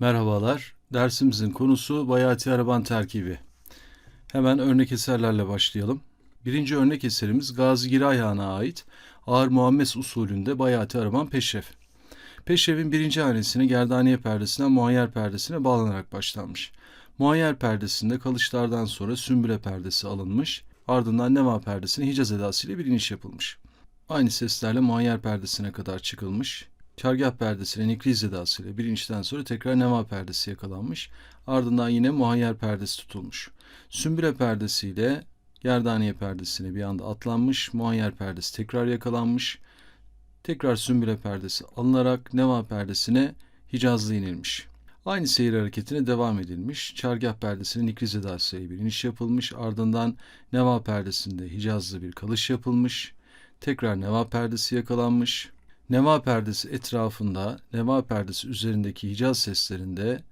Merhabalar. Dersimizin konusu Bayati Araban terkibi. Hemen örnek eserlerle başlayalım. Birinci örnek eserimiz Gazi Giray Han'a ait Ağır Muammes usulünde Bayati Araban Peşref. Peşref'in birinci hanesine Gerdaniye perdesine muayyer perdesine bağlanarak başlanmış. Muayyer perdesinde kalışlardan sonra sümbüle perdesi alınmış. Ardından nema perdesine Hicaz edasıyla bir iniş yapılmış. Aynı seslerle muayyer perdesine kadar çıkılmış. Kargah perdesine nikriz edasıyla bir inçten sonra tekrar nema perdesi yakalanmış. Ardından yine muayyer perdesi tutulmuş. Sümbüle perdesiyle gerdaniye perdesine bir anda atlanmış. Muayyer perdesi tekrar yakalanmış. Tekrar sümbüle perdesi alınarak nema perdesine hicazlı inilmiş. Aynı seyir hareketine devam edilmiş. Çargah perdesine nikriz edasıyla bir iniş yapılmış. Ardından neva perdesinde hicazlı bir kalış yapılmış. Tekrar neva perdesi yakalanmış. Neva perdesi etrafında, neva perdesi üzerindeki Hicaz seslerinde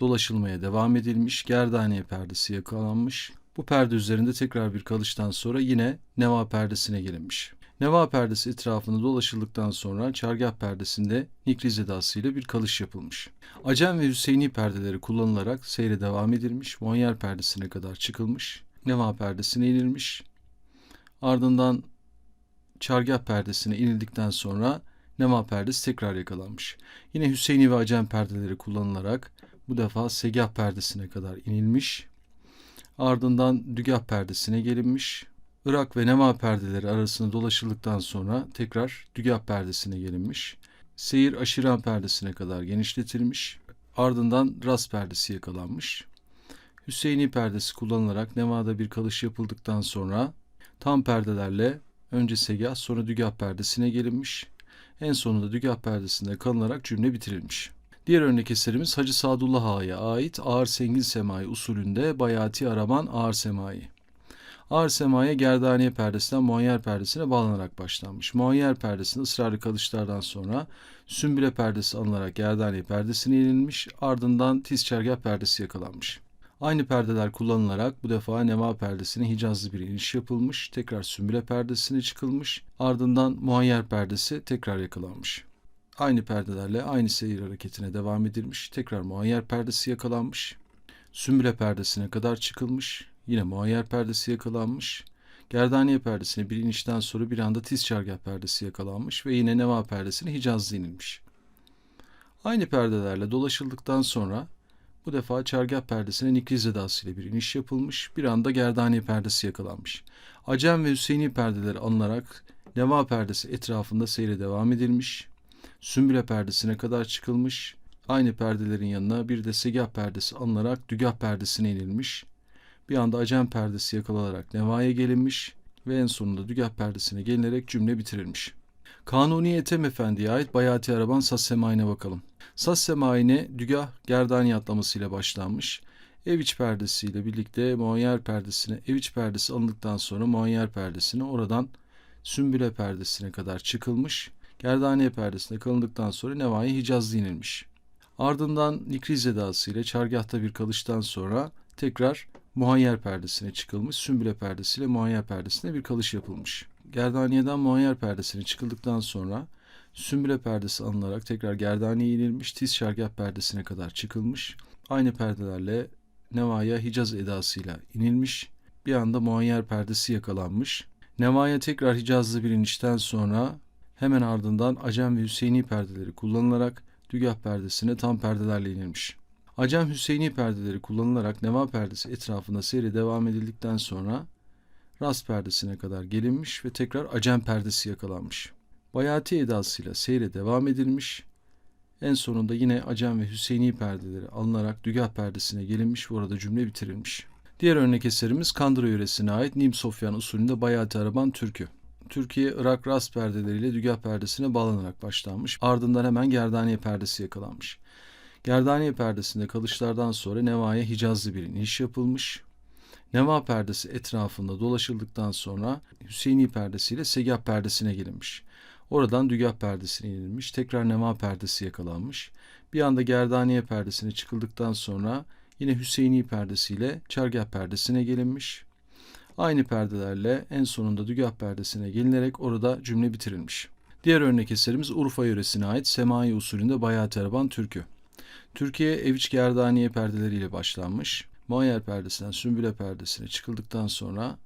dolaşılmaya devam edilmiş. Gerdaniye perdesi yakalanmış. Bu perde üzerinde tekrar bir kalıştan sonra yine neva perdesine gelinmiş. Neva perdesi etrafında dolaşıldıktan sonra çargah perdesinde nikriz edasıyla bir kalış yapılmış. Acem ve Hüseyini perdeleri kullanılarak seyre devam edilmiş. Monyer perdesine kadar çıkılmış. Neva perdesine inilmiş. Ardından çargah perdesine inildikten sonra Nema perdesi tekrar yakalanmış. Yine Hüseyini ve Acem perdeleri kullanılarak bu defa Segah perdesine kadar inilmiş. Ardından Dügah perdesine gelinmiş. Irak ve Nema perdeleri arasında dolaşıldıktan sonra tekrar Dügah perdesine gelinmiş. Seyir Aşiran perdesine kadar genişletilmiş. Ardından Ras perdesi yakalanmış. Hüseyini perdesi kullanılarak Nema'da bir kalış yapıldıktan sonra tam perdelerle önce Segah sonra Dügah perdesine gelinmiş. En sonunda Dügah perdesinde kalınarak cümle bitirilmiş. Diğer örnek eserimiz Hacı Sadullah Ağa'ya ait Ağır Sengin Semai usulünde Bayati Araban Ağır Semai. Ağır semaya gerdaniye perdesinden muayyer perdesine bağlanarak başlanmış. Muayyer perdesinde ısrarlı kalışlardan sonra sümbüle perdesi alınarak gerdaniye perdesine inilmiş, ardından tiz çergah perdesi yakalanmış. Aynı perdeler kullanılarak bu defa nema perdesine hicazlı bir iniş yapılmış, tekrar sümbüle perdesine çıkılmış, ardından muayyer perdesi tekrar yakalanmış. Aynı perdelerle aynı seyir hareketine devam edilmiş, tekrar muayyer perdesi yakalanmış, sümbüle perdesine kadar çıkılmış, yine muayyer perdesi yakalanmış, gerdaniye perdesine bir inişten sonra bir anda tiz çargah perdesi yakalanmış ve yine nema perdesine hicazlı inilmiş. Aynı perdelerle dolaşıldıktan sonra bu defa çargah perdesine nikriz edasıyla bir iniş yapılmış, bir anda gerdaniye perdesi yakalanmış. Acem ve Hüseyini perdeleri alınarak neva perdesi etrafında seyre devam edilmiş. Sümbüle perdesine kadar çıkılmış. Aynı perdelerin yanına bir de segah perdesi alınarak dügah perdesine inilmiş. Bir anda acem perdesi yakalanarak nevaya gelinmiş ve en sonunda dügah perdesine gelinerek cümle bitirilmiş. Kanuni Ethem Efendi'ye ait Bayati Araban Saz Semai'ne bakalım. Saz Semai'ne dügah gerdani atlamasıyla başlanmış. Ev iç perdesiyle birlikte muayyer perdesine, ev iç perdesi alındıktan sonra muayyer perdesine oradan sümbüle perdesine kadar çıkılmış. Gerdaniye perdesine kalındıktan sonra nevaya hicazlı inilmiş. Ardından nikriz edasıyla çargahta bir kalıştan sonra tekrar muayyer perdesine çıkılmış. Sümbüle perdesiyle muayyer perdesine bir kalış yapılmış. Gerdaniyeden muayyer perdesine çıkıldıktan sonra sümbüle perdesi alınarak tekrar gerdaniye inilmiş. Tiz çargah perdesine kadar çıkılmış. Aynı perdelerle nevaya hicaz edasıyla inilmiş. Bir anda muayyer perdesi yakalanmış. Nevaya tekrar hicazlı bir inişten sonra hemen ardından Acem ve Hüseyini perdeleri kullanılarak dügah perdesine tam perdelerle inilmiş. Acem Hüseyini perdeleri kullanılarak neva perdesi etrafında seyre devam edildikten sonra rast perdesine kadar gelinmiş ve tekrar acem perdesi yakalanmış. Bayati edasıyla seyre devam edilmiş. En sonunda yine acem ve Hüseyini perdeleri alınarak dügah perdesine gelinmiş ve orada cümle bitirilmiş. Diğer örnek eserimiz Kandıra yöresine ait Nim Sofyan usulünde Bayati Araban Türkü. Türkiye Irak rast perdeleriyle dügah perdesine bağlanarak başlanmış. Ardından hemen gerdaniye perdesi yakalanmış. Gerdaniye perdesinde kalışlardan sonra Neva'ya Hicazlı bir iniş yapılmış. Neva perdesi etrafında dolaşıldıktan sonra Hüseyini perdesiyle Segah perdesine gelinmiş. Oradan Dügah perdesine inilmiş. Tekrar Neva perdesi yakalanmış. Bir anda Gerdaniye perdesine çıkıldıktan sonra yine Hüseyini perdesiyle Çargah perdesine gelinmiş. Aynı perdelerle en sonunda Dügah perdesine gelinerek orada cümle bitirilmiş. Diğer örnek eserimiz Urfa yöresine ait Semai usulünde Bayat Erban Türkü. Türkiye Eviç Gerdaniye perdeleriyle başlanmış. Muayyer perdesinden sümbüle perdesine çıkıldıktan sonra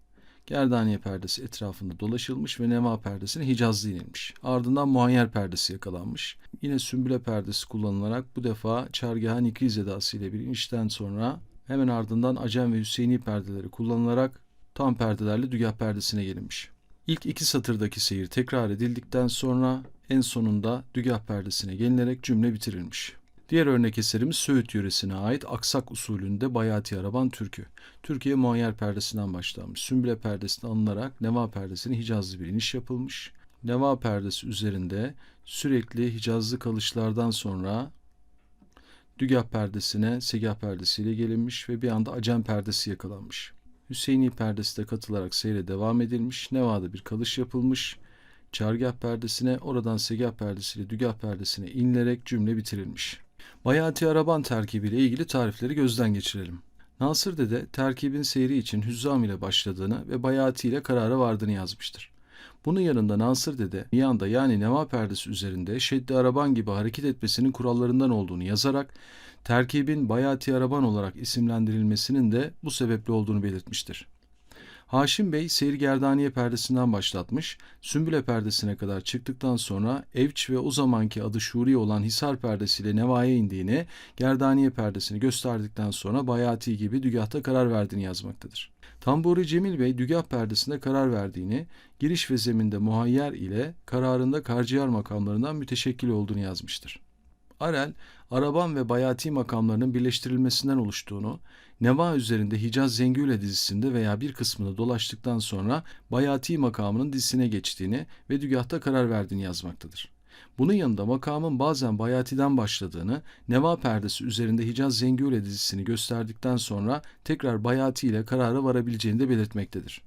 Gerdaniye perdesi etrafında dolaşılmış ve Nema perdesine Hicazlı inilmiş. Ardından muayyer perdesi yakalanmış. Yine sümbüle perdesi kullanılarak bu defa çargâha nikriz edası ile bir inişten sonra hemen ardından Acem ve Hüseyini perdeleri kullanılarak tam perdelerle dügah perdesine gelinmiş. İlk iki satırdaki seyir tekrar edildikten sonra en sonunda dügah perdesine gelinerek cümle bitirilmiş. Diğer örnek eserimiz Söğüt yöresine ait aksak usulünde Bayati Araban türkü. Türkiye muayyer perdesinden başlanmış. Sümbüle perdesine alınarak Neva perdesine Hicazlı bir iniş yapılmış. Neva perdesi üzerinde sürekli Hicazlı kalışlardan sonra Dügah perdesine Segah perdesiyle gelinmiş ve bir anda Acem perdesi yakalanmış. Hüseyini perdesi de katılarak seyre devam edilmiş. Neva'da bir kalış yapılmış. Çargah perdesine, oradan Segah perdesiyle Dügah perdesine inilerek cümle bitirilmiş. Bayati Araban terkibiyle ilgili tarifleri gözden geçirelim. Nasır Dede terkibin seyri için Hüzzam ile başladığını ve Bayati ile karara vardığını yazmıştır. Bunun yanında Nasır Dede Miyan'da yani Neva perdesi üzerinde Şeddi Araban gibi hareket etmesinin kurallarından olduğunu yazarak terkibin Bayati Araban olarak isimlendirilmesinin de bu sebeple olduğunu belirtmiştir. Haşim Bey seyir gerdaniye perdesinden başlatmış, sümbüle perdesine kadar çıktıktan sonra Evç ve o zamanki adı Şuri olan Hisar perdesiyle Neva'ya indiğini, gerdaniye perdesini gösterdikten sonra Bayati gibi dügahta karar verdiğini yazmaktadır. Tamburi Cemil Bey dügah perdesinde karar verdiğini, giriş ve zeminde muhayyer ile kararında karciyar makamlarından müteşekkil olduğunu yazmıştır. Arel, Araban ve Bayati makamlarının birleştirilmesinden oluştuğunu, Neva üzerinde Hicaz Zengüle dizisinde veya bir kısmını dolaştıktan sonra Bayati makamının dizisine geçtiğini ve dügahta karar verdiğini yazmaktadır. Bunun yanında makamın bazen Bayati'den başladığını, Neva perdesi üzerinde Hicaz Zengüle dizisini gösterdikten sonra tekrar Bayati ile karara varabileceğini de belirtmektedir.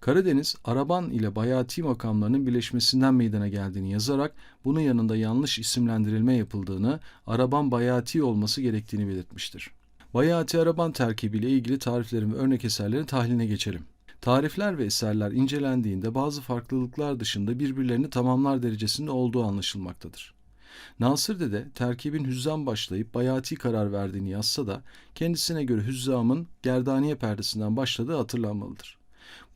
Karadeniz, Araban ile Bayati makamlarının birleşmesinden meydana geldiğini yazarak bunun yanında yanlış isimlendirilme yapıldığını, Araban Bayati olması gerektiğini belirtmiştir. Bayati Araban terkibiyle ilgili tariflerin ve örnek eserlerin tahliline geçelim. Tarifler ve eserler incelendiğinde bazı farklılıklar dışında birbirlerini tamamlar derecesinde olduğu anlaşılmaktadır. Nasır Dede terkibin hüzzam başlayıp bayati karar verdiğini yazsa da kendisine göre hüzzamın gerdaniye perdesinden başladığı hatırlanmalıdır.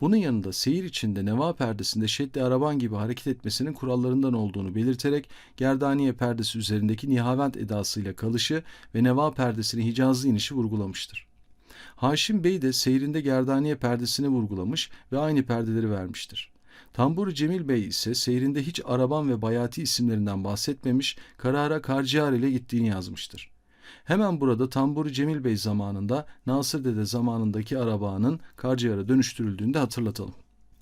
Bunun yanında seyir içinde neva perdesinde şeddi araban gibi hareket etmesinin kurallarından olduğunu belirterek gerdaniye perdesi üzerindeki nihavent edasıyla kalışı ve neva perdesinin hicazlı inişi vurgulamıştır. Haşim Bey de seyrinde gerdaniye perdesini vurgulamış ve aynı perdeleri vermiştir. Tamburi Cemil Bey ise seyrinde hiç araban ve bayati isimlerinden bahsetmemiş, karara karciğer ile gittiğini yazmıştır. Hemen burada Tamburi Cemil Bey zamanında Nasır Dede zamanındaki arabanın karciyara dönüştürüldüğünü de hatırlatalım.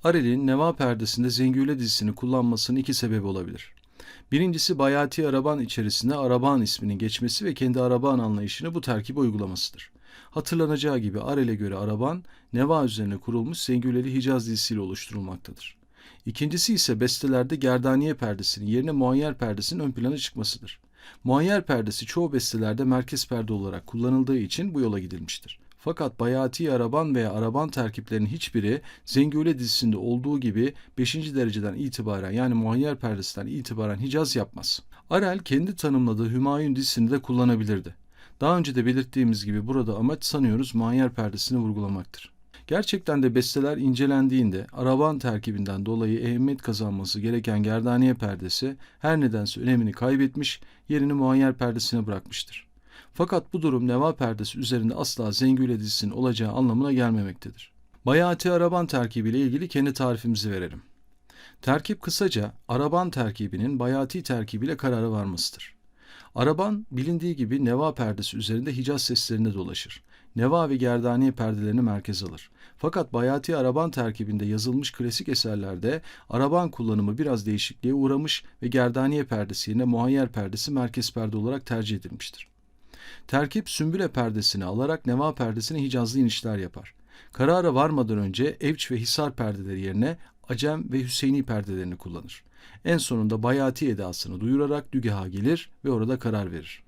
Arel'in Neva perdesinde Zengüle dizisini kullanmasının iki sebebi olabilir. Birincisi Bayati Araban içerisinde Araban isminin geçmesi ve kendi Araban anlayışını bu terkibe uygulamasıdır. Hatırlanacağı gibi Arel'e göre Araban, Neva üzerine kurulmuş Zengüleli Hicaz dizisiyle oluşturulmaktadır. İkincisi ise bestelerde gerdaniye perdesinin yerine muayyer perdesinin ön plana çıkmasıdır. Muayyer perdesi çoğu bestelerde merkez perde olarak kullanıldığı için bu yola gidilmiştir. Fakat Bayati Araban veya Araban terkiplerinin hiçbiri Zengüle dizisinde olduğu gibi 5. dereceden itibaren yani muayyer perdesinden itibaren Hicaz yapmaz. Arel kendi tanımladığı Hümayun dizisini de kullanabilirdi. Daha önce de belirttiğimiz gibi burada amaç sanıyoruz muayyer perdesini vurgulamaktır. Gerçekten de besteler incelendiğinde araban terkibinden dolayı ehemmiyet kazanması gereken gerdaniye perdesi her nedense önemini kaybetmiş, yerini muayyer perdesine bırakmıştır. Fakat bu durum neva perdesi üzerinde asla zengüle dizisinin olacağı anlamına gelmemektedir. Bayati araban terkibiyle ilgili kendi tarifimizi verelim. Terkip kısaca araban terkibinin bayati terkibiyle karara varmasıdır. Araban bilindiği gibi neva perdesi üzerinde Hicaz seslerinde dolaşır. Neva ve gerdaniye perdelerini merkez alır. Fakat Bayati Araban terkibinde yazılmış klasik eserlerde Araban kullanımı biraz değişikliğe uğramış ve gerdaniye perdesi yerine muayyer perdesi merkez perde olarak tercih edilmiştir. Terkip sümbüle perdesini alarak neva perdesine hicazlı inişler yapar. Karara varmadan önce Evç ve Hisar perdeleri yerine Acem ve Hüseyini perdelerini kullanır. En sonunda Bayati edasını duyurarak dügaha gelir ve orada karar verir.